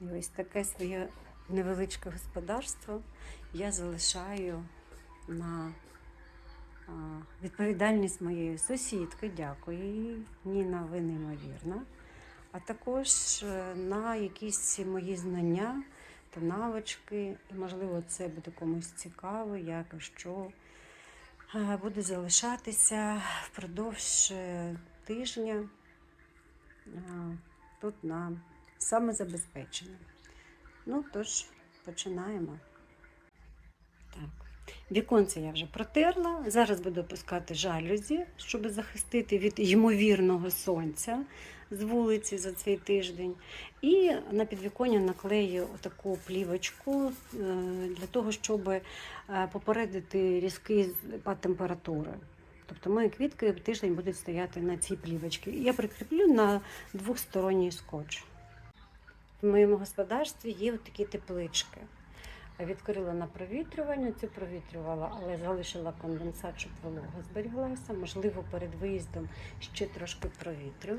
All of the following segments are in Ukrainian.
І ось таке своє невеличке господарство я залишаю на відповідальність моєї сусідки. Дякую. Ніна, ви неймовірна. А також е, на якісь мої знання та навички. І, можливо, це буде комусь цікаво, як і що е, буде залишатися впродовж е, тижня тут на самозабезпечення. Ну, тож, починаємо. Так. Віконце я вже протерла. Зараз буду опускати жалюзі, щоб захистити від ймовірного сонця з вулиці за цей тиждень. І на підвіконня наклею таку плівочку е, для того, щоб е, попередити різкий спад температури. Тобто мої квітки тиждень будуть стояти на цій плівочці. Я прикріплю на двохсторонній скотч. В моєму господарстві є такі теплички. Відкрила на провітрювання, цю провітрювала, але залишила конденсат, щоб волога зберіглася. Можливо, перед виїздом ще трошки провітрю.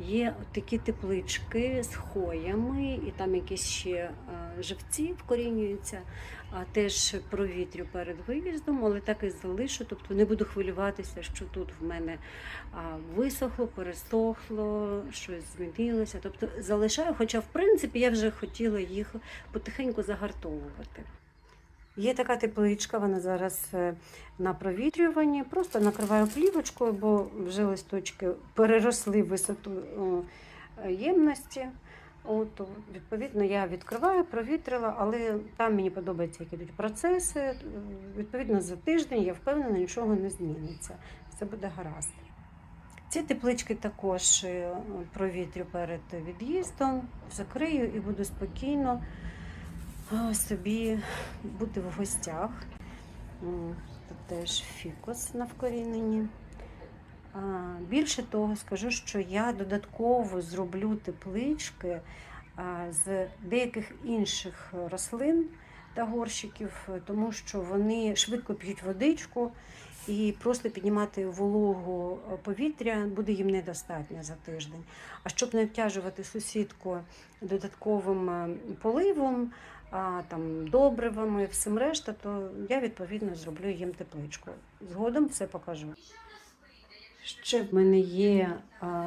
Є такі теплички з хоями, і там якісь ще е, живці вкорінюються, а теж провітрю перед виїздом, але так і залишу. Тобто не буду хвилюватися, що тут в мене висохло, пересохло, щось змінилося. Тобто залишаю, хоча в принципі я вже хотіла їх потихеньку загартовувати. Є така тепличка, вона зараз е, на провітрюванні. Просто накриваю плівочкою, бо вже листочки переросли висоту ємності. От, відповідно, я відкриваю, провітрила, але там мені подобається, як ідуть процеси. Відповідно, за тиждень я впевнена, нічого не зміниться. Все буде гаразд. Ці теплички також е, провітрю перед від'їздом, закрию і буду спокійно собі бути в гостях. Тут теж фікус на вкоріненні. Більше того, скажу, що я додатково зроблю теплички з деяких інших рослин та горщиків, тому що вони швидко п'ють водичку і просто піднімати вологу повітря буде їм недостатньо за тиждень. А щоб не обтяжувати сусідку додатковим е, поливом, а, там, добривами, всім решта, то я відповідно зроблю їм тепличку. Згодом все покажу. Ще в мене є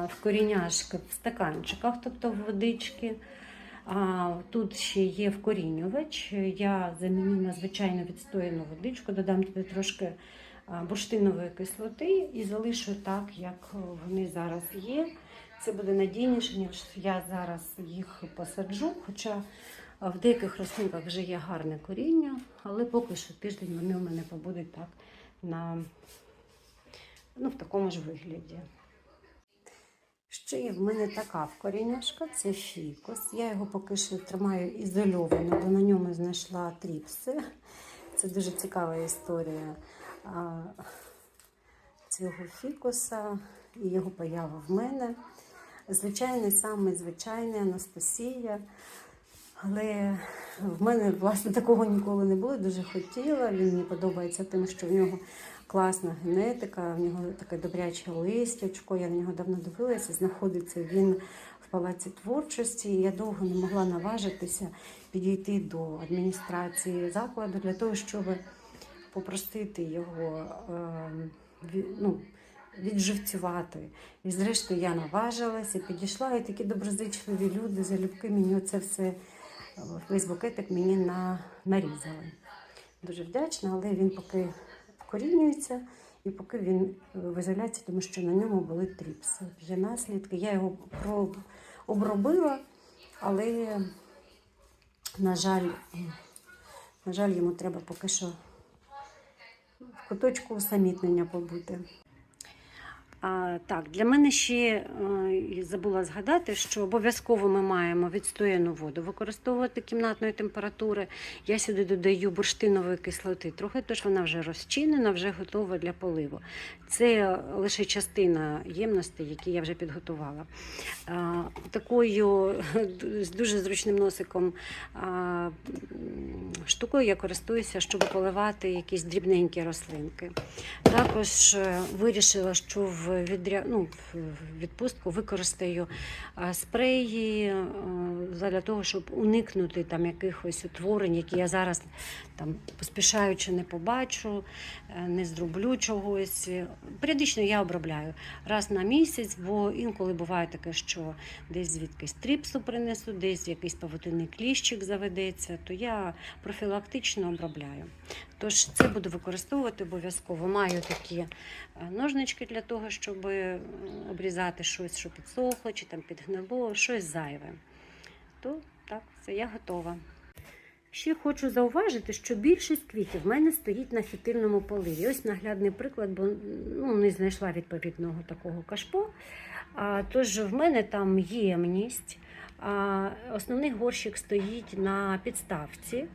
вкоріняшки в стаканчиках, тобто в водички. А, тут ще є вкорінювач. Я заміню на звичайно відстояну водичку, додам туди трошки бурштинової кислоти і залишу так, як вони зараз є. Це буде надійніше, ніж я зараз їх посаджу. Хоча в деяких рослинках вже є гарне коріння, але поки що тиждень вони у мене побудуть так на ну, в такому ж вигляді. Ще є в мене така вкоріняшка, це фікус. Я його поки що тримаю ізольовано, бо на ньому знайшла тріпси. Це дуже цікава історія цього фікуса і його поява в мене. Звичайний, самий звичайний Анастасія. Але в мене, власне, такого ніколи не було. Дуже хотіла. Він мені подобається тим, що в нього класна генетика, в нього таке добряче листячко. Я на нього давно дивилася. Знаходиться він в палаці творчості. Я довго не могла наважитися підійти до адміністрації закладу для того, щоб попросити його е, ві- ну, відживцювати. І зрештою я наважилася, підійшла, і такі доброзичливі люди, залюбки мені це все весь букетик мені на, нарізали. Дуже вдячна, але він поки вкорінюється і поки він в ізоляції, тому що на ньому були тріпси. Є наслідки. Я його обробила, але, на жаль, на жаль, йому треба поки що в куточку усамітнення побути. А, так, для мене ще е, забула згадати, що обов'язково ми маємо відстояну воду використовувати кімнатної температури. Я сюди додаю бурштинової кислоти трохи, тож вона вже розчинена, вже готова для поливу. Це лише частина ємності, які я вже підготувала. А, такою з дуже зручним носиком а, штукою я користуюся, щоб поливати якісь дрібненькі рослинки. Також е, вирішила, що в відря... ну, відпустку використаю е, спреї е, для того, щоб уникнути там якихось утворень, які я зараз там поспішаючи не побачу, е, не зроблю чогось. Періодично я обробляю раз на місяць, бо інколи буває таке, що десь звідкись тріпсу принесу, десь якийсь павутинний кліщик заведеться, то я профілактично обробляю. Тож це буду використовувати обов'язково. Маю такі е, ножнички для того, щоб обрізати щось, що підсохло чи там підгнило, щось зайве. То так, це я готова. Ще хочу зауважити, що більшість квітів в мене стоїть на фітильному поливі. Ось наглядний приклад, бо ну, не знайшла відповідного такого кашпо. А, тож в мене там ємність. А, основний горщик стоїть на підставці.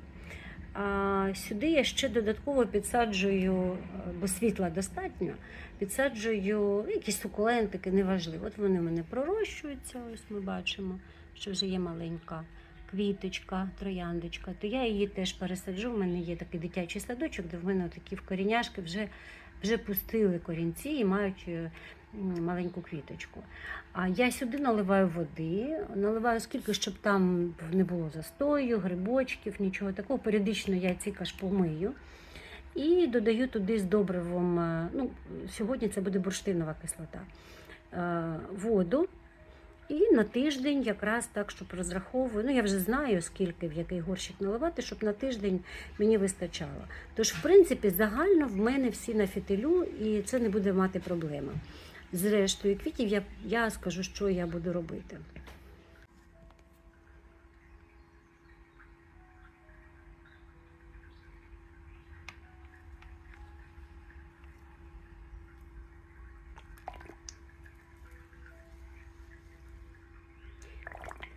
А сюди я ще додатково підсаджую, е, бо світла достатньо, підсаджую якісь сукулентики, неважливо. От вони в мене пророщуються, ось ми бачимо, що вже є маленька квіточка, трояндочка, то я її теж пересаджу. У мене є такий дитячий садочок, де в мене такі вкоріняшки вже, вже пустили корінці і мають е, маленьку квіточку. А я сюди наливаю води, наливаю скільки, щоб там не було застою, грибочків, нічого такого. Періодично я ці кашпо мию. І додаю туди з добривом, е, ну, сьогодні це буде бурштинова кислота, е, воду. І на тиждень якраз так, щоб розраховую. Ну, я вже знаю, скільки в який горщик наливати, щоб на тиждень мені вистачало. Тож, в принципі, загально в мене всі на фітилю, і це не буде мати проблеми. Зрештою, квітів я, я скажу, що я буду робити.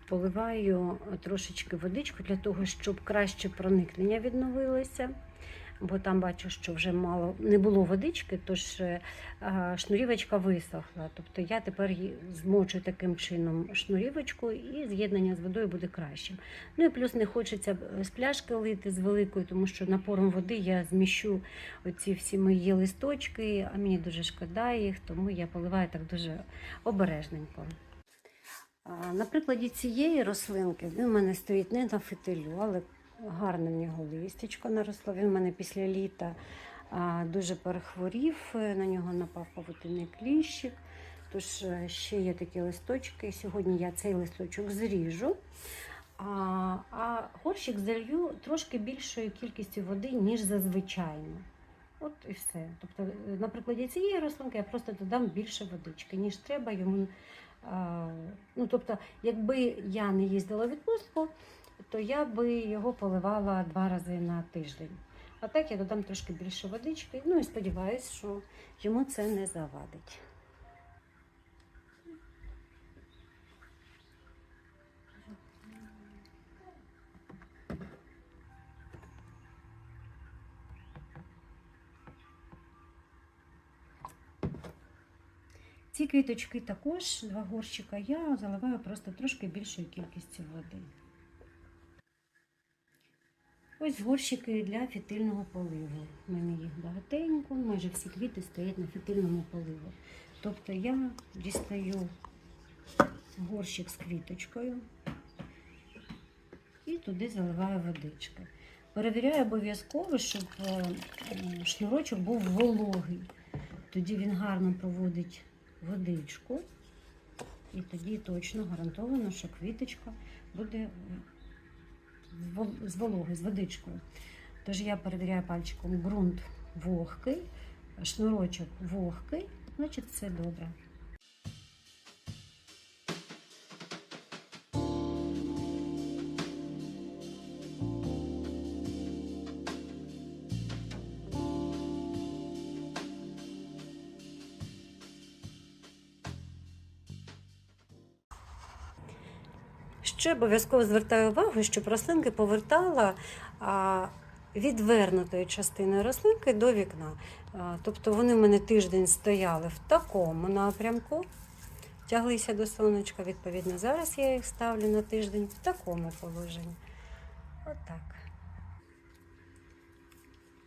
Поливаю трошечки водичку для того, щоб краще проникнення відновилося. Бо там бачу, що вже мало не було водички, тож е, шнурівочка висохла. Тобто я тепер змочу таким чином шнурівочку і з'єднання з водою буде кращим. Ну і плюс не хочеться з пляшки лити з великою, тому що напором води я зміщу оці всі мої листочки, а мені дуже шкода їх, тому я поливаю так дуже обережненько. На прикладі цієї рослинки він у мене стоїть не на фитилю, але гарне в нього листячко наросло. Він у мене після літа дуже перехворів, е, на нього напав павутинний кліщик. Тож е, ще є такі листочки. Сьогодні я цей листочок зріжу. А, а горщик залью трошки більшою кількістю води, ніж зазвичайно. От і все. Тобто, е, на цієї рослинки я просто додам більше водички, ніж треба йому. Ну, тобто, якби я не їздила в відпустку, то я би його поливала два рази на тиждень. А так я додам трошки більше водички. Ну і сподіваюся, що йому це не завадить. Ці квіточки також, два горщика, я заливаю просто трошки більшою кількістю води. Ось горщики для фітильного поливу. У мене їх багатенько, майже всі квіти стоять на фітильному поливу. Тобто я дістаю горщик з квіточкою і туди заливаю водички. Перевіряю обов'язково, щоб е, шнурочок був вологий. Тоді він гарно проводить водичку. І тоді точно гарантовано, що квіточка буде з вол- вологою, з водичкою. Тож я перевіряю пальчиком ґрунт вогкий, шнурочок вогкий, значить все добре. Ще обов'язково звертаю увагу, щоб рослинки повертала відвернутої частини рослинки до вікна. Тобто вони в мене тиждень стояли в такому напрямку, тяглися до сонечка. Відповідно, зараз я їх ставлю на тиждень в такому положенні. Отак.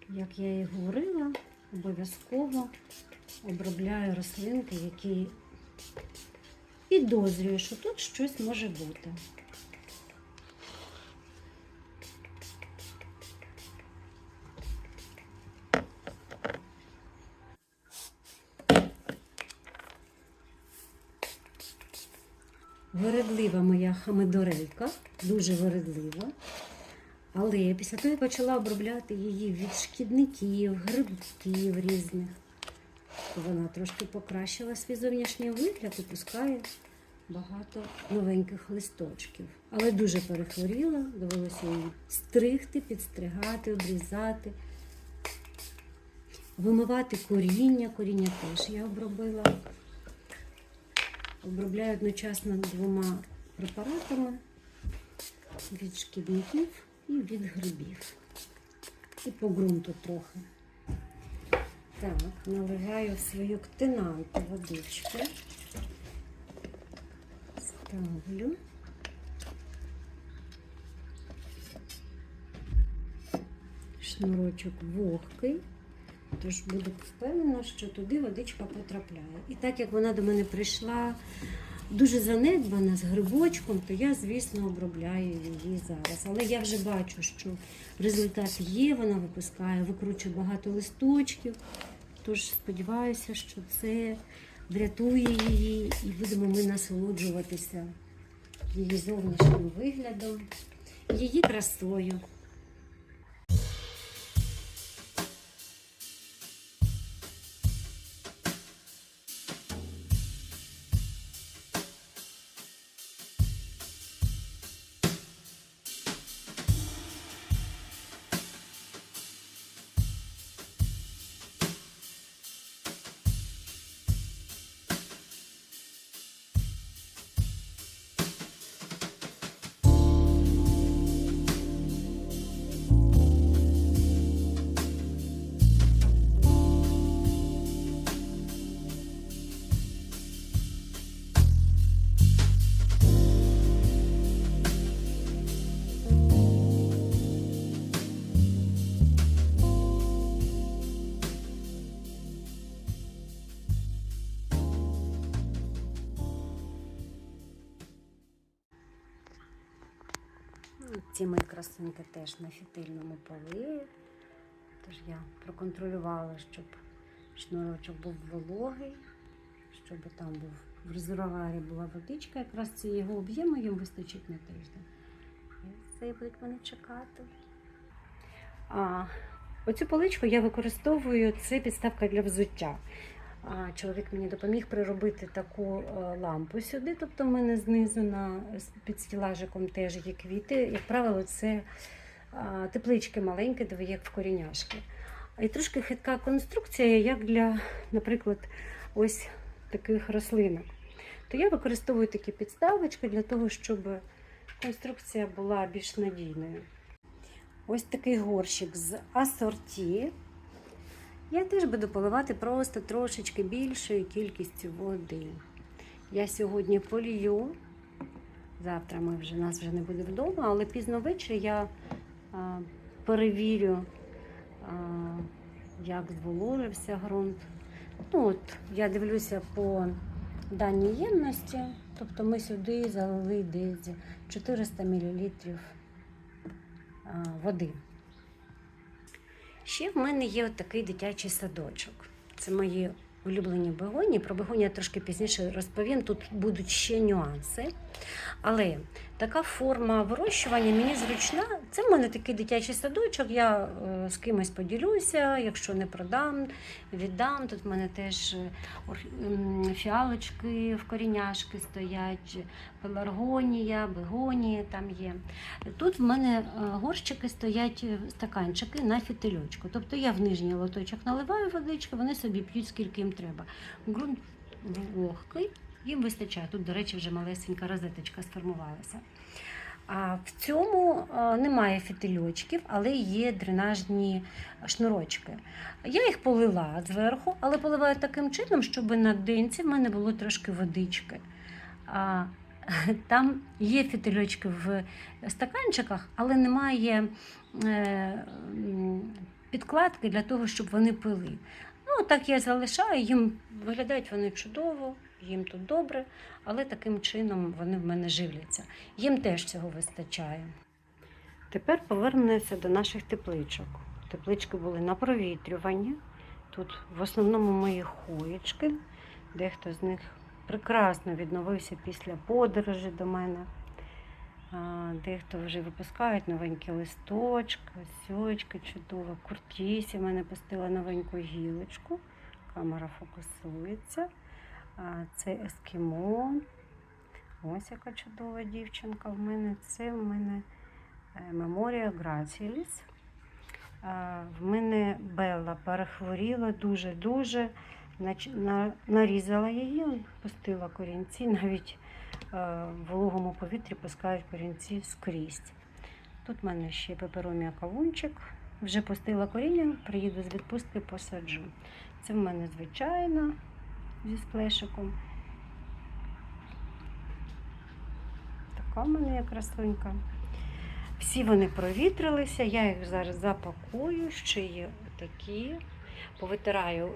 Як я і говорила, обов'язково обробляю рослинки, які підозрюю, що тут щось може бути. Вередлива моя хамедорелька, дуже вередлива. Але після того я почала обробляти її від шкідників, грибків різних. Вона трошки покращила свій зовнішній вигляд і пускає багато новеньких листочків. Але дуже перехворіла, довелося її стригти, підстригати, обрізати, вимивати коріння. Коріння теж я обробила. Обробляю одночасно двома препаратами від шкідників і від грибів. І по ґрунту трохи. Так, наливаю в свою ктинанту водички. Ставлю. Шнурочок вогкий, тож буду впевнена, що туди водичка потрапляє. І так як вона до мене прийшла дуже занедбана з грибочком, то я, звісно, обробляю її зараз. Але я вже бачу, що результат є, вона випускає, викручує багато листочків. Тож сподіваюся, що це врятує її і будемо ми насолоджуватися її зовнішнім виглядом, її красою. Ці мої красунки теж на фітильному полі. Тож я проконтролювала, щоб шнурочок був вологий, щоб там був в резервуарі була водичка, якраз це його об'єму їм вистачить на тиждень. І це будуть вони чекати. А, оцю поличку я використовую, це підставка для взуття. Чоловік мені допоміг приробити таку е, лампу сюди. Тобто в мене знизу на, під стілажиком теж є квіти. Як правило, це теплички маленькі, де як в коріняшки. І трошки хитка конструкція, як для, наприклад, ось таких рослинок. То я використовую такі підставочки для того, щоб конструкція була більш надійною. Ось такий горщик з асорті. Я теж буду поливати просто трошечки більшою кількістю води. Я сьогодні полію. Завтра ми вже, нас вже не буде вдома, але пізно ввечері я а, перевірю, а, як зволожився ґрунт. Ну, от, я дивлюся по даній ємності, тобто ми сюди залили десь 400 мл води. Ще в мене є такий дитячий садочок. Це мої улюблені бегоні. Про бегоні я трошки пізніше розповім. Тут будуть ще нюанси. Але така форма вирощування мені зручна. Це в мене такий дитячий садочок. Я е, з кимось поділюся, якщо не продам, віддам. Тут в мене теж е, фіалочки в коріняшки стоять, пеларгонія, бегонії там є. Тут в мене е, горщики стоять стаканчики на фітильочку. Тобто я в нижній лоточок наливаю водички, вони собі п'ють скільки їм треба. Ґрунт вогкий, їм вистачає. Тут, до речі, вже малесенька розеточка сформувалася. А в цьому е, немає фітильочків, але є дренажні шнурочки. Я їх полила зверху, але поливаю таким чином, щоб на денці в мене було трошки водички. А, там є фітильочки в стаканчиках, але немає е, підкладки для того, щоб вони пили. Ну, так я залишаю, їм виглядають вони чудово, їм тут добре, але таким чином вони в мене живляться. Їм теж цього вистачає. Тепер повернемося до наших тепличок. Теплички були на провітрюванні. Тут в основному мої хоєчки, дехто з них прекрасно відновився після подорожі до мене. Дехто вже випускають новенькі листочки, сьочки чудово. Куртісі мене пустила новеньку гілочку. Камера фокусується. Це ескімо. Ось яка чудова дівчинка в мене. Це в мене Меморія Граціліс. В мене Белла перехворіла дуже-дуже. Нарізала її, пустила корінці, навіть е, в вологому повітрі пускають корінці скрізь. Тут в мене ще пеперомія кавунчик. Вже пустила коріння, приїду з відпустки, посаджу. Це в мене звичайна зі сплешиком. Така в мене є красунька. Всі вони провітрилися, я їх зараз запакую, ще є такі, повитираю е,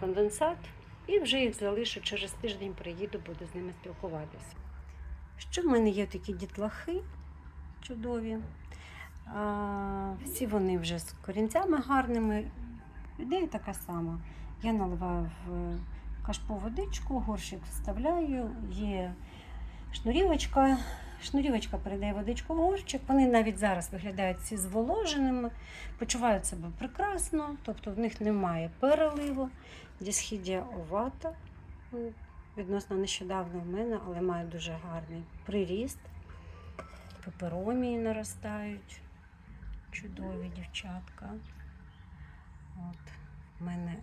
конденсат і вже їх залишу через тиждень приїду, буду з ними спілкуватися. Ще в мене є такі дітлахи чудові. Всі вони вже з корінцями гарними. Ідея така сама. Я наливаю в кашпо водичку, горщик вставляю, є шнурівочка. Шнурівочка передає водичку в горщик. Вони навіть зараз виглядають всі зволоженими, почувають себе прекрасно, тобто в них немає переливу. Дісхідія овата відносно нещодавно в мене, але має дуже гарний приріст. Пеперомії наростають. Чудові дівчатка. От. В мене,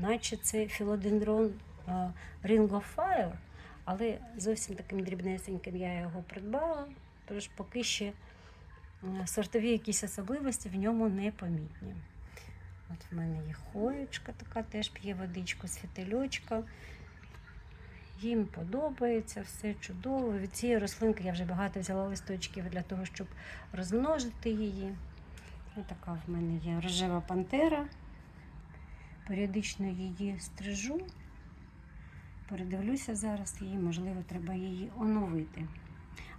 наче це філодендрон Ring of Fire, але зовсім таким дрібнесеньким я його придбала, тож поки ще е, сортові якісь особливості в ньому не помітні. От в мене є хоєчка така, теж п'є водичку з фітильочка. Їм подобається, все чудово. Від цієї рослинки я вже багато взяла листочків для того, щоб розмножити її. Ось така в мене є рожева пантера. Періодично її стрижу. Передивлюся зараз її, можливо, треба її оновити.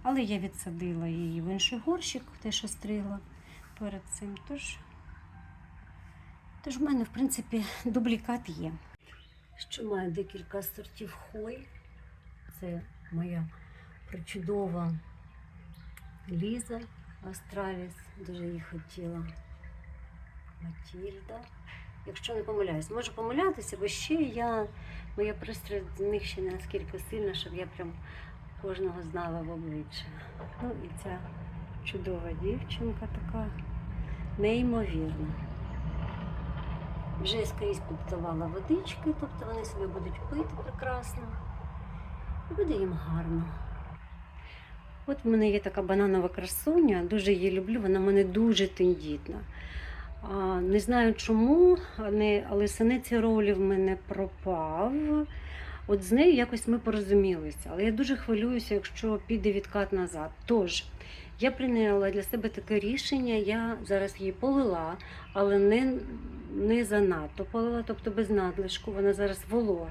Але я відсадила її в інший горщик, те, що стригла перед цим. Тож, тож в мене, в принципі, дублікат є. Ще маю декілька сортів хой. Це моя причудова Ліза Астраліс. Дуже її хотіла. Матільда. Якщо не помиляюсь, можу помилятися, бо ще я, моя пристрасть до них ще не наскільки сильна, щоб я прям кожного знала в обличчя. Ну і ця чудова дівчинка така неймовірна. Вже скрізь піддавала водички, тобто вони собі будуть пити прекрасно. І буде їм гарно. От в мене є така бананова красуня, дуже її люблю, вона в мене дуже тендітна. Не знаю чому, але синець ролі в мене пропав. От з нею якось ми порозумілися. Але я дуже хвилююся, якщо піде відкат назад. Тож, я прийняла для себе таке рішення, я зараз її полила, але не, не занадто полила, тобто без надлишку, вона зараз волога.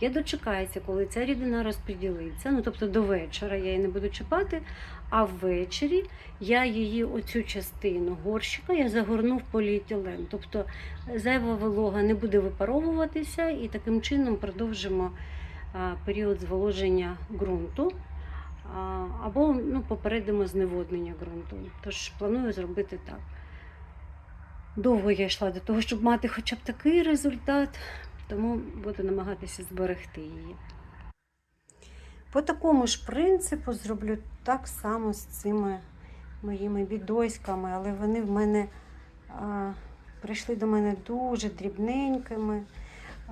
Я дочекаюся, коли ця рідина розподілиться, ну тобто до вечора я її не буду чіпати, а ввечері я її оцю частину горщика я загорну в поліетилен. Тобто зайва волога не буде випаровуватися і таким чином продовжимо період зволоження ґрунту. Або ну, попередимо зневоднення ґрунту. Тож планую зробити так. Довго я йшла до того, щоб мати хоча б такий результат, тому буду намагатися зберегти її. По такому ж принципу зроблю так само з цими моїми бідоськами, але вони в мене а, прийшли до мене дуже дрібненькими.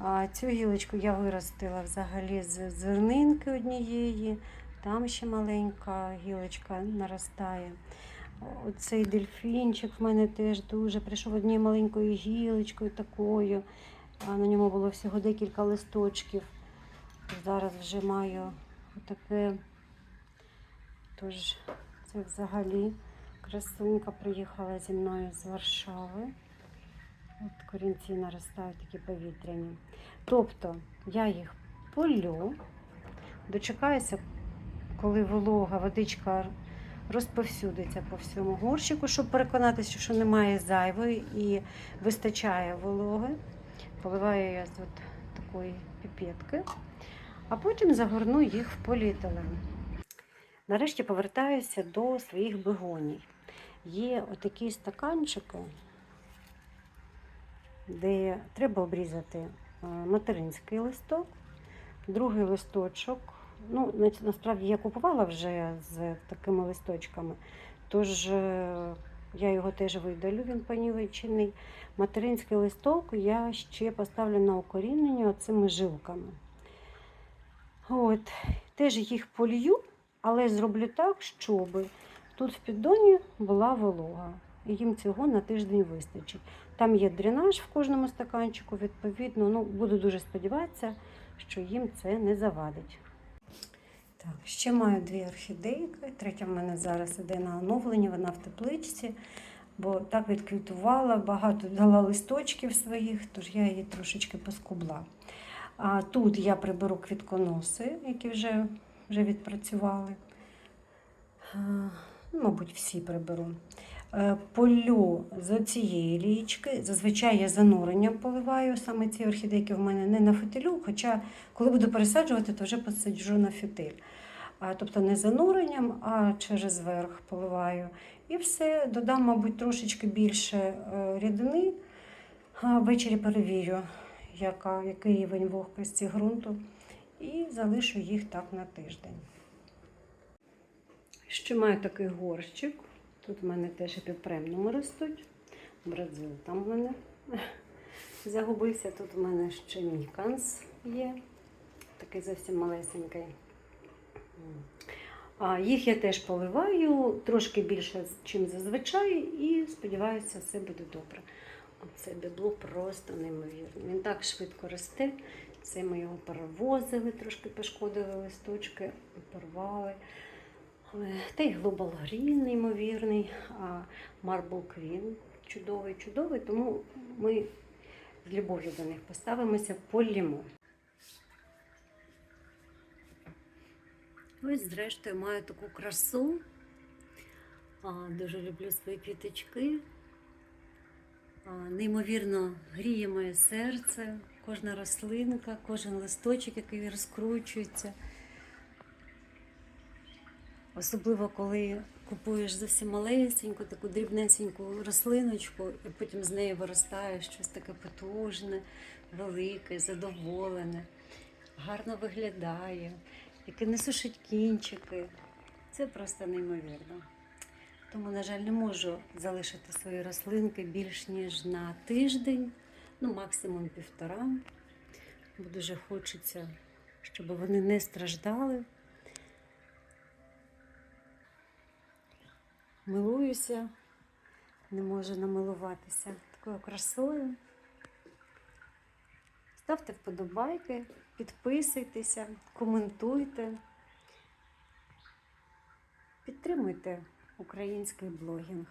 А, цю гілочку я виростила взагалі з зернинки однієї, там ще маленька гілочка наростає. Оцей дельфінчик в мене теж дуже прийшов однією маленькою гілочкою такою. А на ньому було всього декілька листочків. Зараз вже маю таке. Тож це взагалі красунька приїхала зі мною з Варшави. От корінці наростають такі повітряні. Тобто я їх полю, дочекаюся, коли волога, водичка розповсюдиться по всьому горщику, щоб переконатися, що немає зайвої і вистачає вологи. Поливаю я з от такої піпетки. а потім загорну їх в поліетилен. Нарешті повертаюся до своїх бегоній. Є отакі стаканчики, де треба обрізати е, материнський листок, другий листочок. Ну, насправді я купувала вже з такими листочками, тож е, я його теж видалю, він понівечений. Материнський листок я ще поставлю на укорінення оцими жилками. От, теж їх полью, але зроблю так, щоб тут в піддоні була волога. І їм цього на тиждень вистачить. Там є дренаж в кожному стаканчику, відповідно, ну, буду дуже сподіватися, що їм це не завадить. Так, ще маю дві орхідейки. Третя в мене зараз іде на оновлення, вона в тепличці, бо так відквітувала, багато дала листочків своїх, тож я її трошечки поскубла. А тут я приберу квітконоси, які вже, вже відпрацювали. А, ну, Мабуть, всі приберу. Е, Полю з цієї річки. Зазвичай я зануренням поливаю саме ці орхідейки в мене не на фитилю, хоча коли буду пересаджувати, то вже посаджу на фітиль. Тобто не зануренням, а через верх поливаю. І все, додам, мабуть, трошечки більше е, рідини. Ввечері перевірю, яка, який рівень вогкості ґрунту, і залишу їх так на тиждень. Ще маю такий горщик. Тут в мене теж епіпремнуми ростуть. Бразил там в мене загубився. Тут в мене ще міканс є. Такий зовсім малесенький. А їх я теж поливаю трошки більше, ніж зазвичай, і сподіваюся, все буде добре. Оце бібло просто неймовірно. Він так швидко росте. Це ми його перевозили, трошки пошкодили листочки, порвали. Та й Global Green неймовірний, а Marble Queen чудовий, чудовий, тому ми з любов'ю до них поставимося полімо. Ось, зрештою, маю таку красу. Дуже люблю свої квіточки. Неймовірно гріє моє серце, кожна рослинка, кожен листочок, який розкручується. Особливо, коли купуєш зовсім малесеньку, таку дрібнесеньку рослиночку, і потім з неї виростає щось таке потужне, велике, задоволене, гарно виглядає, яке не сушить кінчики. Це просто неймовірно. Тому, на жаль, не можу залишити свої рослинки більш ніж на тиждень, ну максимум півтора. Бо дуже хочеться, щоб вони не страждали. Милуюся, не можу намилуватися такою красою. Ставте вподобайки, підписуйтеся, коментуйте, підтримуйте український блогінг.